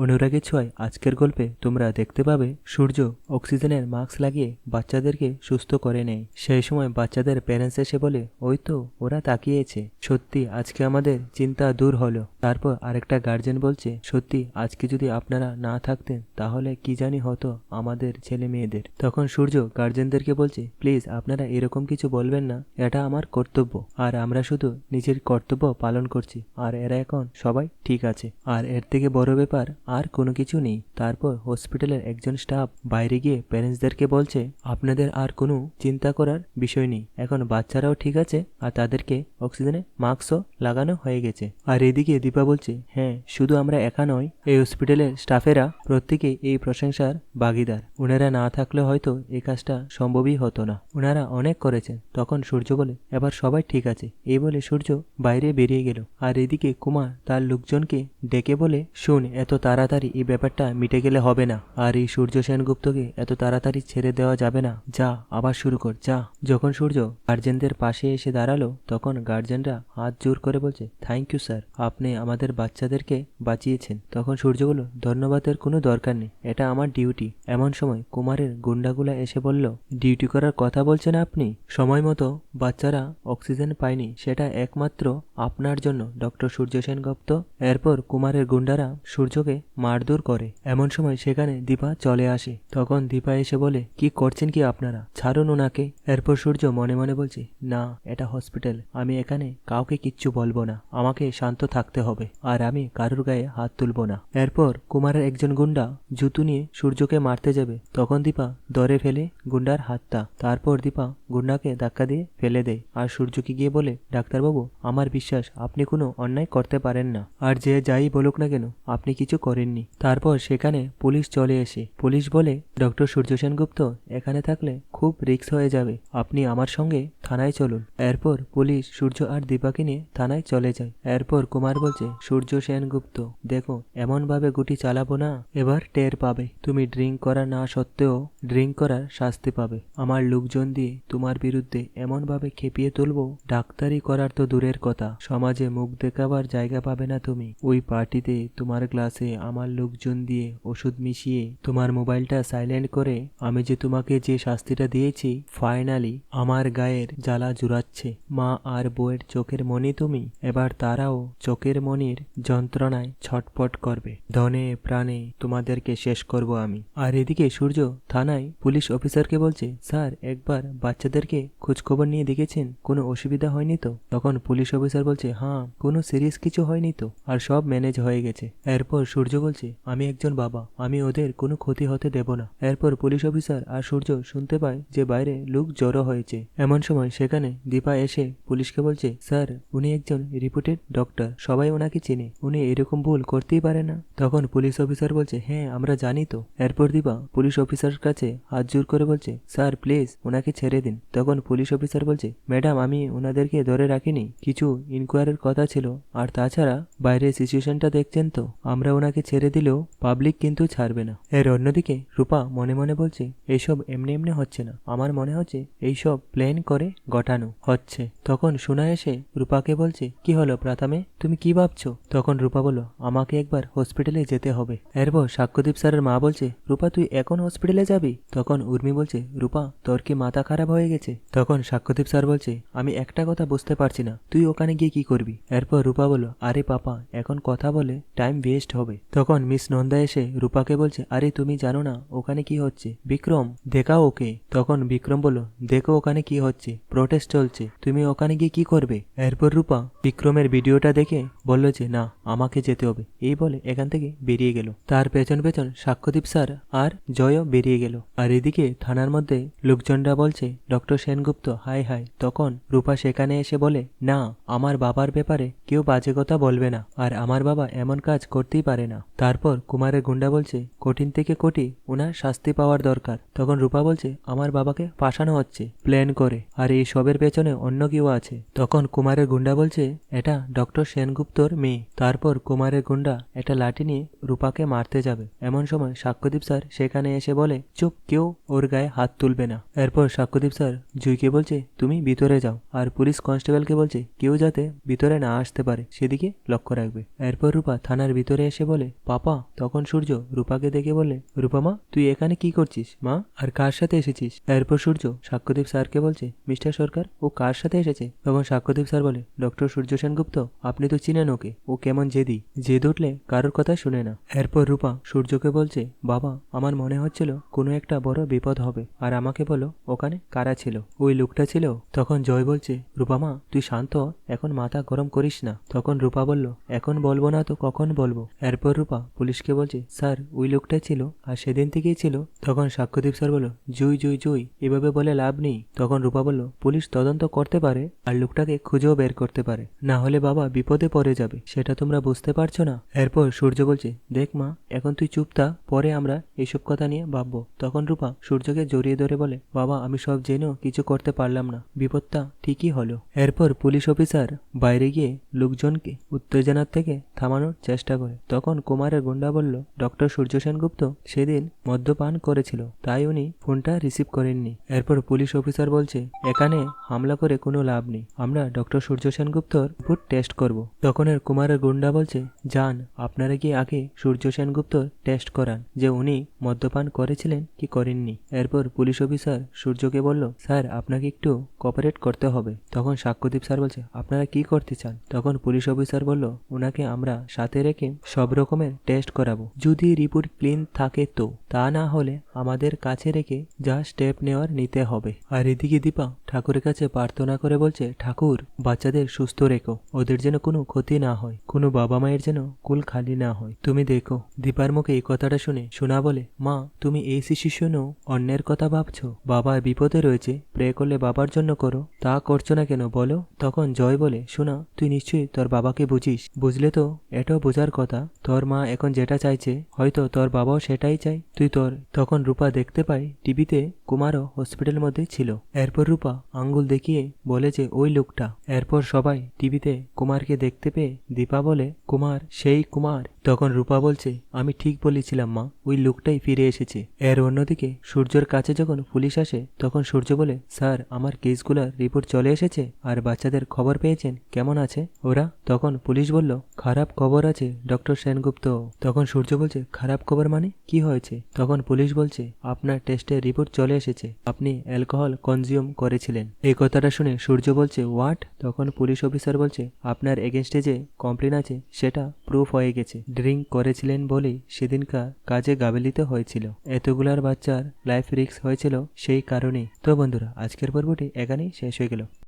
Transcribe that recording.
অনুরাগের ছোঁয়ায় আজকের গল্পে তোমরা দেখতে পাবে সূর্য অক্সিজেনের মাস্ক লাগিয়ে বাচ্চাদেরকে সুস্থ করে নেয়। সেই সময় বাচ্চাদের প্যারেন্টস এসে বলে, ওই তো, ওরা তাকিয়েছে। সত্যি, আজকে আমাদের চিন্তা দূর হলো। তারপর আরেকটা গার্জেন বলছে, সত্যি, আজকে যদি আপনারা না থাকতেন, তাহলে কি জানি হতো আমাদের ছেলে মেয়েদের তখন সূর্য গার্জেনদেরকে বলছে, প্লিজ, আপনারা এরকম কিছু বলবেন না। এটা আমার কর্তব্য। আর আমরা শুধু নিজের কর্তব্য পালন করছি। আর এরা এখন সবাই ঠিক আছে। আর এর থেকে বড় ব্যাপার আর কোনো কিছু নেই। তারপর হসপিটালের একজন স্টাফ বাইরে গিয়ে প্যারেন্টসদেরকে বলছে, আপনাদের আর কোনো চিন্তা করার বিষয় নেই। এখন বাচ্চারাও ঠিক আছে আর তাদেরকে অক্সিজেনে মাস্কও লাগানো হয়ে গেছে। আর এদিকে দীপা বলছে হ্যাঁ শুধু আমরা একা নয় এই হসপিটালের স্টাফেরা প্রত্যেকে এই প্রশংসার ভাগিদার ওনারা না থাকলে হয়তো এই কাজটা সম্ভবই হতো না। ওনারা অনেক করেছেন। তখন সূর্য বলে, এবার সবাই ঠিক আছে। এই বলে সূর্য বাইরে বেরিয়ে গেল। আর এদিকে কুমার তার লোকজনকে ডেকে বলে, শুন, এত তাড়াতাড়ি এই ব্যাপারটা মিটে গেলে হবে না। আর এই সূর্য সেনগুপ্তকে এত তাড়াতাড়ি ছেড়ে দেওয়া যাবে না। যা, আবার শুরু কর, যা। যখন সূর্য গার্জেনদের পাশে এসে দাঁড়াল, তখন গার্জেনরা হাত জোর করে বলছে থ্যাংক ইউ স্যার আপনি আমাদের বাচ্চাদেরকে বাঁচিয়েছেন। তখন সূর্য বলল ধন্যবাদের কোনো দরকার নেই। এটা আমার ডিউটি এমন সময় কুমারের গুন্ডাগুলা এসে বলল ডিউটি করার কথা বলছেন আপনি? সময় মতো বাচ্চারা অক্সিজেন পায়নি। সেটা একমাত্র আপনার জন্য, ডক্টর সূর্য সেনগুপ্ত। এরপর কুমারের গুন্ডারা সূর্যকে মারধর করে। এমন সময় সেখানে দীপা চলে আসে। তখন দীপা এসে বলে, কি করছেন কি আপনারা? ছাড়ুন ওনাকে। এরপর সূর্য মনে মনে বলছে, না, এটা হসপিটাল। আমি এখানে কাউকে কিচ্ছু বলব না। আমাকে শান্ত থাকতে হবে। আর আমি কারুর গায়ে হাত তুলবো না। এরপর কুমারের একজন গুন্ডা জুতু নিয়ে সূর্যকে মারতে যাবে। তখন দীপা দরে ফেলে গুন্ডার হাতটা। তারপর দীপা গুন্ডাকে ধাক্কা দিয়ে ফেলে দেয়। আর সূর্যকে গিয়ে বলে, ডাক্তারবাবু, আমার বিশ্বাস, আপনি কোনো অন্যায় করতে পারেন না। আর যে যাই বলুক না কেন, আপনি কিছু করেননি। তারপর সেখানে পুলিশ চলে এসে পুলিশ বলে ডক্টর সূর্য সেনগুপ্ত এখানে থাকলে খুব রিস্ক হয়ে যাবে। আপনি আমার সঙ্গে থানায় চলুন। এরপর পুলিশ সূর্য আর দীপাকে নিয়ে থানায় চলে যায়। এরপর কুমার বলছে, সূর্য সেনগুপ্ত, দেখো, এমনভাবে গুটি চালাবো না, এবার টের পাবে। তুমি ড্রিঙ্ক করা না সত্ত্বেও ড্রিঙ্ক করার শাস্তি পাবে। আমার লোকজন দিয়ে তোমার বিরুদ্ধে এমনভাবে খেপিয়ে তুলবো, ডাক্তারি করার তো দূরের কথা। সমাজে মুখ দেখাবার জায়গা পাবে না তুমি। ওই পার্টিতে তোমার গ্লাসে আমার লোকজন দিয়ে ওষুধ মিশিয়ে তোমার মোবাইলটা সাইলেন্ট করে, আমি যে তোমাকে যে শাস্তিটা দিয়েছি ফাইনালি আমার গায়ের জ্বালা জুড়াচ্ছে। মা আর বউয়ের চোখের মনি তুমি? এবার তারাও চোখের মনির যন্ত্রণায় ছটপট করবে। ধনে প্রাণে তোমাদেরকে শেষ করব আমি। আর এদিকে সূর্য থানায় পুলিশ অফিসারকে বলছে, স্যার, একবার বাচ্চাদেরকে খোঁজখবর নিয়ে দেখেছেন? কোনো অসুবিধা হয়নি তো? তখন পুলিশ অফিসার বলছে হ্যাঁ কোনো সিরিয়াস কিছু হয়নি তো, আর সব ম্যানেজ হয়ে গেছে। এরপর সূর্য বলছে, আমি একজন বাবা, আমি ওদের কোনো ক্ষতি হতে দেব না। এরপর পুলিশ অফিসার আর সূর্য শুনতে পায় যে বাইরে লোক জড়ো হয়েছে। এমন সময় সেখানে দীপা এসে পুলিশকে বলছে, স্যার, উনি একজন রিপুটেড ডক্টর। সবাই ওনাকে চেনে। উনি এরকম ভুল করতেই পারে না। তখন পুলিশ অফিসার বলছে হ্যাঁ আমরা জানি তো। এরপর দীপা পুলিশ অফিসার কাছে হাত জোর করে বলছে, স্যার, প্লিজ ওনাকে ছেড়ে দিন। তখন পুলিশ অফিসার বলছে, ম্যাডাম, আমি ওনাদেরকে ধরে রাখিনি। কিছু ইনকোয়ারির কথা ছিল। আর তাছাড়া বাইরের সিচুয়েশনটা দেখছেন তো? আমরা ওনাকে ছেড়ে দিলেও পাবলিক কিন্তু ছাড়বে না। এর অন্যদিকে রূপা মনে মনে বলছে, এসব এমনি এমনি হচ্ছে না। আমার মনে হচ্ছে এইসব প্ল্যান করে গঠানো হচ্ছে। তখন শোনা এসে রূপাকে বলছে, কি হলো প্রাথমে? তুমি কি ভাবছ? তখন রূপা বলল, আমাকে একবার হসপিটালে যেতে হবে। এরপর সাক্ষ্যদীপ স্যারের মা বলছে, রূপা, তুই এখন হসপিটালে যাবি? তখন উর্মি বলছে, রূপা, তোর কি মাথা খারাপ হয়ে গেছে? তখন সাক্ষ্যদীপ স্যার বলছে, আমি একটা কথা বুঝতে পারছি না। তুই ওখানে গিয়ে কি করবি? এরপর রূপা বলল, আরে পাপা, এখন কথা বলে টাইম ওয়েস্ট হবে। তখন মিস নন্দা এসে রূপাকে বলছে, আরে তুমি জানো না, ওখানে কি হচ্ছে? বিক্রম, দেখাও ওকে। তখন বিক্রম বলল, দেখো ওখানে কি হচ্ছে প্রোটেস্ট চলছে, তুমি ওখানে গিয়ে কি করবে? এরপর রূপা বিক্রমের ভিডিওটা দেখে বলল যে, না, আমাকে যেতে হবে। এই বলে এখান থেকে বেরিয়ে গেল। তার পেছন পেছন সাক্ষ্যদীপ স্যার আর জয়ও বেরিয়ে গেল। আর এদিকে থানার মধ্যে লোকজনরা বলছে, ডক্টর সেনগুপ্ত হাই হাই তখন রূপা সেখানে এসে বলে, না, আমার বাবার ব্যাপারে কেউ বাজে কথা বলবে না, আর আমার বাবা এমন কাজ করতেই পারে না। তারপর কুমারের গুন্ডা বলছে, কঠিন থেকে কোটি ওনার শাস্তি পাওয়ার দরকার। তখন রূপা বলছে, আমার আমার বাবাকে ফাঁসানো হচ্ছে প্ল্যান করে। আর এই সবের পেছনে অন্য কেউ আছে। তখন কুমারের গুন্ডা বলছে, এটা ডক্টর সেনগুপ্তর মেয়ে। তারপর কুমারের গুন্ডা একটা লাঠি নিয়ে রূপাকে মারতে যাবে। এমন সময় সাক্ষ্যদীপ স্যার সেখানে এসে বলে, চুপ, কেউ ওর গায়ে হাত তুলবে না। এরপর সাক্ষ্যদীপ স্যার জুইকে বলছে, তুমি ভিতরে যাও। আর পুলিশ কনস্টেবলকে বলছে, কেউ যাতে ভিতরে না আসতে পারে, সেদিকে লক্ষ্য রাখবে। এরপর রূপা থানার ভিতরে এসে বলে, পাপা। তখন সূর্য রূপাকে দেখে বলে রূপা মা, তুই এখানে কি করছিস মা? আর কার সাথে এসেছিস? এরপর সূর্য সাক্ষ্যদীপ স্যারকে বলছে, মিস্টার সরকার, ও কার সাথে এসেছে? তখন সাক্ষ্যদীপ স্যার বলে, ডক্টর সূর্য সেনগুপ্ত আপনি তো চিনেন ওকে। ও কেমন জেদি। জেদ উঠলে কারোর কথা শুনে না। এরপর রূপা সূর্যকে বলছে, বাবা, আমার মনে হচ্ছিল কোনো একটা বড় বিপদ হবে। আর আমাকে বলো, ওখানে কারা ছিল? ওই লোকটা ছিল। তখন জয় বলছে রূপামা তুই শান্ত এখন মাথা গরম করিস না। তখন রূপা বলল, এখন বলব না তো কখন বলব? এরপর রূপা পুলিশকে বলছে, স্যার, ওই লোকটা ছিল আর সেদিন থেকেই ছিল। তখন সাক্ষ্যদীপ স্যার বলল, জুই জুই জুই এভাবে বলে লাভ নেই। তখন রূপা বলল, পুলিশ তদন্ত করতে পারে আর লোকটাকে খুঁজেও বের করতে পারে। না হলে বাবা বিপদে পড়ে যাবে। সেটা তোমরা বুঝতে পারছ না? এরপর সূর্য বলছে, দেখ মা, এখন তুই চুপ থাক, পরে আমরা এসব কথা নিয়ে ভাববো। তখন রূপা সূর্যকে জড়িয়ে ধরে বলে, বাবা, আমি সব জেনেও কিছু করতে পারলাম না। বিপদটা ঠিকই হলো। এরপর পুলিশ অফিসার বাইরে গিয়ে লোকজনকে উত্তেজনার থেকে থামানোর চেষ্টা করে। তখন কুমারের গুন্ডা বলল, ডক্টর সূর্য সেনগুপ্ত সেদিন মদ্যপান করেছিল, তাই উনি ফোনটা রিসিভ করেননি। এরপর পুলিশ অফিসার বলছে, এখানে হামলা করে কোনো লাভ নেই। আমরা ডক্টর সূর্য সেনগুপ্তর রিপোর্ট টেস্ট করব। তখন এর কুমারের গুন্ডা বলছে যান আপনারা গিয়ে আগে সূর্য সেনগুপ্তর টেস্ট করান? যে উনি মদ্যপান করেছিলেন কি করেননি? এরপর পুলিশ অফিসার সূর্যকে বলল, স্যার, আপনাকে একটু কপারেট করতে হবে। তখন সাক্ষ্যদীপ স্যার বলছে, আপনারা কি করতে চান? তখন পুলিশ অফিসার বলল, ওনাকে আমরা সাথে রেখে সব রকমের টেস্ট করাবো। যদি রিপোর্ট ক্লিন থাকে তো। তা না হলে আমাদের কাছে রেখে যা স্টেপ নেওয়ার নিতে হবে। আর এদিকে দীপা ঠাকুরের কাছে প্রার্থনা করে বলছে, ঠাকুর, বাচ্চাদের সুস্থ রেখো। ওদের যেন কোনো ক্ষতি না হয়, কোনো বাবা মায়ের যেন কুল খালি না হয়। তুমি দেখো, দীপার মুখে এই কথাটা শুনে শোনা বলে, মা, তুমি এই শিশু শুনেও অন্যের কথা ভাবছ। বাবা বিপদে রয়েছে প্রে করলে বাবার জন্য করো। তা করছ না কেন বলো? তখন জয় বলে শোনা তুই নিশ্চয়ই তোর বাবাকে বুঝিস। বুঝলে তো, এটাও বোঝার কথা। তোর মা এখন যেটা চাইছে, হয়তো তোর বাবাও সেটাই চাই তুই তোর তখন রূপা দেখতে পাই টিভিতে কুমারও হসপিটালের মধ্যে ছিল। এরপর রূপা আঙ্গুল দেখিয়ে বলে যে, ওই লোকটা। এরপর সবাই টিভিতে কুমারকে দেখতে পেয়ে দীপা বলে, কুমার, সেই কুমার। তখন রূপা বলছে, আমি ঠিক বলেছিলাম, মা। ওই লোকটাই ফিরে এসেছে। এর অন্যদিকে সূর্যর কাছে যখন পুলিশ আসে, তখন সূর্য বলে, স্যার, আমার কেসগুলোর রিপোর্ট চলে এসেছে আর বাচ্চাদের খবর পেয়েছেন। কেমন আছে? ওরা তখন পুলিশ বলল, খারাপ খবর আছে, ডক্টর সেনগুপ্ত। তখন সূর্য বলছে, খারাপ খবর মানে? কি হয়েছে? তখন পুলিশ বলছে, আপনার টেস্টের রিপোর্ট চলে এসেছে। আপনি অ্যালকোহল কনজিউম করেছিলেন। এই কথাটা শুনে সূর্য বলছে, হোয়াট? তখন পুলিশ অফিসার বলছে, আপনার এগেনস্টে যে কমপ্লেন আছে, সেটা প্রুফ হয়ে গেছে। ড্রিঙ্ক করেছিলেন বলেই সেদিনকার কাজে গাবেলিত হয়েছিল। এতগুলার বাচ্চার লাইফ রিস্ক হয়েছিল সেই কারণেই। তো বন্ধুরা, আজকের পর্বটি এখানেই শেষ হয়ে গেল।